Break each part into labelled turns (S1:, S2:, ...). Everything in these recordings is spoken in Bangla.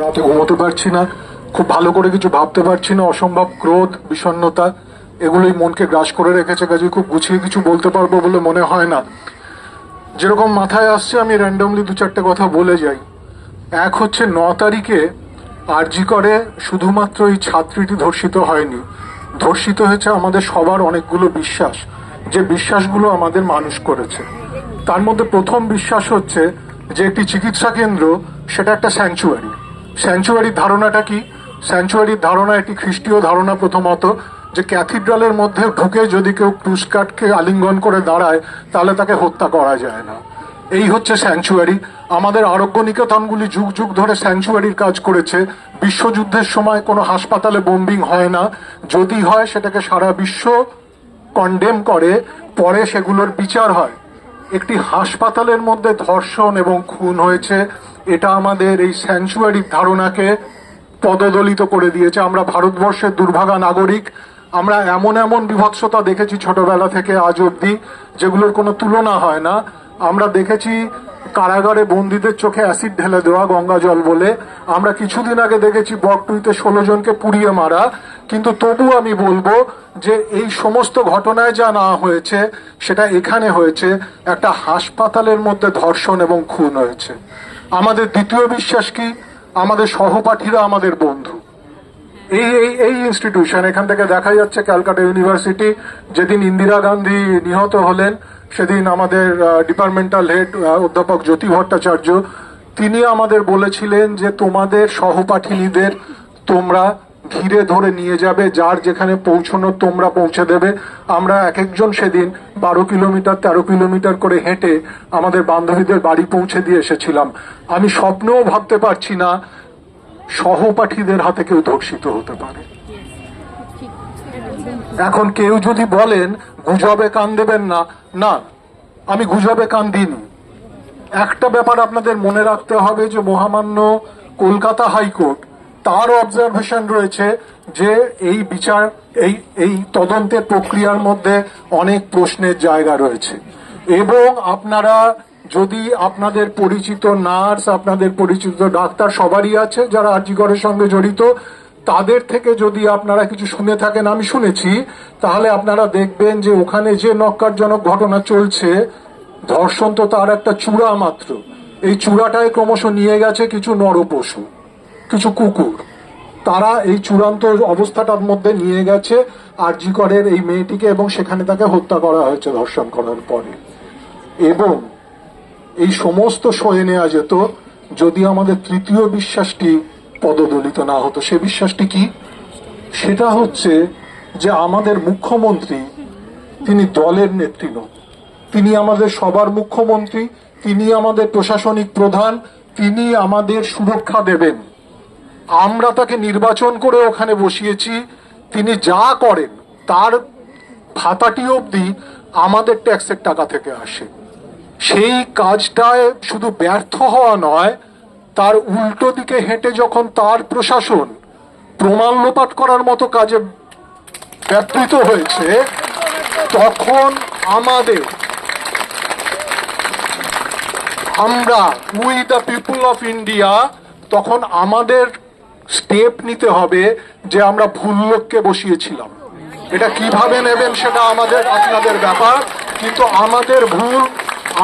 S1: রাতে ঘুমোতে পারছি না। খুব ভালো করে কিছু ভাবতে পারছি না। অসম্ভব ক্রোধ, বিষণ্ণতা, এগুলোই মনকে গ্রাস করে রেখেছে কাজে খুব গুছিয়ে কিছু বলতে পারব বলে মনে হয় না। যেরকম মাথায় আসছে, আমি র্যান্ডমলি দু চারটে কথা বলে যাই। এক হচ্ছে, ন তারিখে আরজি করে, শুধুমাত্র এই ছাত্রীটি ধর্ষিত হয়নি। ধর্ষিত হয়েছে আমাদের সবার অনেকগুলো বিশ্বাস। যে বিশ্বাসগুলো আমাদের মানুষ করেছে। তার মধ্যে প্রথম বিশ্বাস হচ্ছে যে একটি চিকিৎসা কেন্দ্র, সেটা একটা স্যাংচুয়ারি। স্যাংচুয়ারির ধারণাটা কি? স্যাংচুয়ারির ধারণা একটি খ্রিস্টীয় ধারণা প্রথমত, যে ক্যাথিড্রালের মধ্যে ঢুকে যদি কেউ ক্রুশকাটকে আলিঙ্গন করে দাঁড়ায়, তাহলে তাকে হত্যা করা যায় না। এই হচ্ছে স্যাংচুয়ারি। আমাদের আরোগ্য নিকেতনগুলি যুগ যুগ ধরে স্যাংচুয়ারির কাজ করেছে। বিশ্বযুদ্ধের সময় কোনো হাসপাতালে বোম্বিং হয় না। যদি হয়, সেটাকে সারা বিশ্ব কন্ডেম করে, পরে সেগুলোর বিচার হয়। একটি হাসপাতালের মধ্যে ধর্ষণ এবং খুন হয়েছে। এটা আমাদের এই স্যাংচুয়ারির ধারণাকে পদদলিত করে দিয়েছে। আমরা ভারতবর্ষের দুর্ভাগা নাগরিক। আমরা এমন এমন বিভৎসতা দেখেছি ছোটবেলা থেকে আজ অবধি, যেগুলোর কোনো তুলনা হয় না। আমরা দেখেছি কারাগারে বন্দীদের চোখে অ্যাসিড ঢেলে দেওয়া গঙ্গা জল বলে, আমরা কিছুদিন আগে দেখেছি বকটুইতে ষোলো জনকে পুড়িয়ে মারা। কিন্তু তবু আমি বলব যে এই সমস্ত ঘটনায় যা না হয়েছে, সেটা এখানে হয়েছে। একটা হাসপাতালের মধ্যে ধর্ষণ এবং খুন হয়েছে। আমাদের দ্বিতীয় বিশ্বাস কি? আমাদের সহপাঠীরা আমাদের বন্ধু। এই এই এই ইনস্টিটিউশন এখান থেকে দেখা যাচ্ছে ক্যালকাটা ইউনিভার্সিটি, যেদিন ইন্দিরা গান্ধী নিহত হলেন সেদিন আমাদের ডিপার্টমেন্টাল হেড অধ্যাপক জ্যোতি ভট্টাচার্য, তিনি আমাদের বলেছিলেন যে তোমাদের সহপাঠিনীদের তোমরা ঘিরে ধরে নিয়ে যাবে, যার যেখানে পৌঁছানো তোমরা পৌঁছে দেবে। আমরা এক একজন সেদিন বারো কিলোমিটার, তেরো কিলোমিটার করে হেঁটে আমাদের বান্ধবীদের বাড়ি পৌঁছে দিয়ে এসেছিলাম। আমি স্বপ্নেও ভাবতে পারছি না সহপাঠীদের হাতে কেউ ধর্ষিত হতে পারে। এখন কেউ যদি বলেন, গুজবে কান দেবেন না। না, আমি গুজবে কান দিইনি। একটা ব্যাপার আপনাদের মনে রাখতে হবে যে, মহামান্য কলকাতা হাইকোর্ট তার অবজারভেশন রয়েছে যে, এই বিচার, এই এই তদন্তের প্রক্রিয়ার মধ্যে অনেক প্রশ্নের জায়গা রয়েছে। এবং আপনারা যদি আপনাদের পরিচিত নার্স, আপনাদের পরিচিত ডাক্তার সবারই আছে যারা আর্জিকরের সঙ্গে জড়িত তাদের থেকে যদি আপনারা কিছু শুনে থাকেন, আমি শুনেছি, তাহলে আপনারা দেখবেন যে ওখানে যে নক্কারজনক ঘটনা চলছে, ধর্ষণ তো তার একটা চূড়া মাত্র। এই চূড়াটায় ক্রমশ নিয়ে গেছে কিছু নরপশু, কিছু কুকুর। তারা এই চূড়ান্ত অবস্থাটার মধ্যে নিয়ে গেছে আরজিকরের এই মেয়েটিকে এবং সেখানে তাকে হত্যা করা হয়েছে ধর্ষণ করার পরে। এবং এই সমস্ত সয়ে নেওয়া যেত, যদি আমাদের তৃতীয় বিশ্বাসটি পদদলিত না হতো। সে বিশ্বাসটি কি? সেটা হচ্ছে যে আমাদের মুখ্যমন্ত্রী, তিনি দলের নেত্রী নন। তিনি আমাদের সবার মুখ্যমন্ত্রী, তিনি আমাদের প্রশাসনিক প্রধান, তিনি আমাদের সুরক্ষা দেবেন। আমরা তাকে নির্বাচন করে ওখানে বসিয়েছি, তিনি যা করেন, তার ভাতাটি অবধি আমাদের ট্যাক্সের টাকা থেকে আসে। সেই কাজটায় শুধু ব্যর্থ হওয়া নয় তার উল্টো দিকে হেঁটে যখন তার প্রশাসন প্রমাণ লোপাট করার মতো কাজে ব্যবহৃত হয়েছে, তখন আমাদের আমরা we the people of India তখন আমাদের স্টেপ নিতে হবে যে আমরা ভুল লোককে বসিয়েছিলাম। এটা কীভাবে নেবেন সেটা আমাদের, আপনাদের ব্যাপার, কিন্তু আমাদের ভুল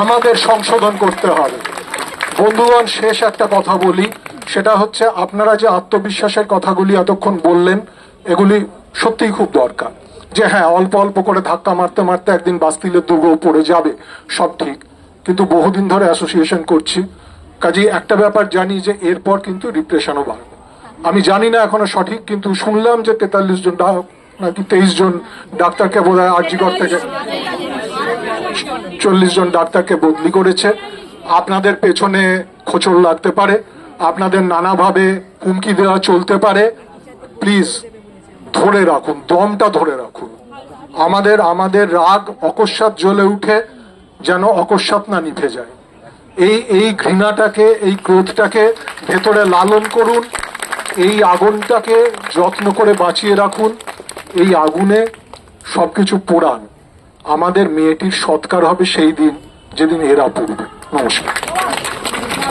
S1: আমাদের সংশোধন করতে হবে। বন্ধুগণ, শেষ একটা কথা বলি। সেটা হচ্ছে, আপনারা যে আত্মবিশ্বাসের কথাগুলি এতক্ষণ বললেন, এগুলি সত্যিই খুব দরকার। যে হ্যাঁ অল্প অল্প করে ধাক্কা মারতে মারতে একদিন বাস্তিলের দুর্গও পড়ে যাবে, সব ঠিক। কিন্তু বহুদিন ধরে অ্যাসোসিয়েশন করছি। কাজেই একটা ব্যাপার জানি যে, এরপর কিন্তু রিপ্রেশনও বাড়বে। আমি জানি না এখনও সঠিক, কিন্তু শুনলাম যে তেতাল্লিশ জন নাকি তেইশ জন ডাক্তারকে বোধ হয় আর্জিকর থেকে চল্লিশ জন ডাক্তারকে বদলি করেছে। আপনাদের পেছনে খোঁচর লাগতে পারে, আপনাদের নানাভাবে হুমকি দেওয়া চলতে পারে। প্লিজ ধরে রাখুন, দমটা ধরে রাখুন। আমাদের আমাদের রাগ অকস্মাৎ জ্বলে উঠে যেন অকস্মাৎ না নিভে যায়। এই এই ঘৃণাটাকে, এই ক্রোধটাকে ভেতরে লালন করুন, এই আগুনটাকে যত্ন করে বাঁচিয়ে রাখুন, এই আগুনে সবকিছু পোড়ান। আমাদের মেয়েটির সৎকার হবে সেই দিন, যেদিন এরা পড়বে। Não, Música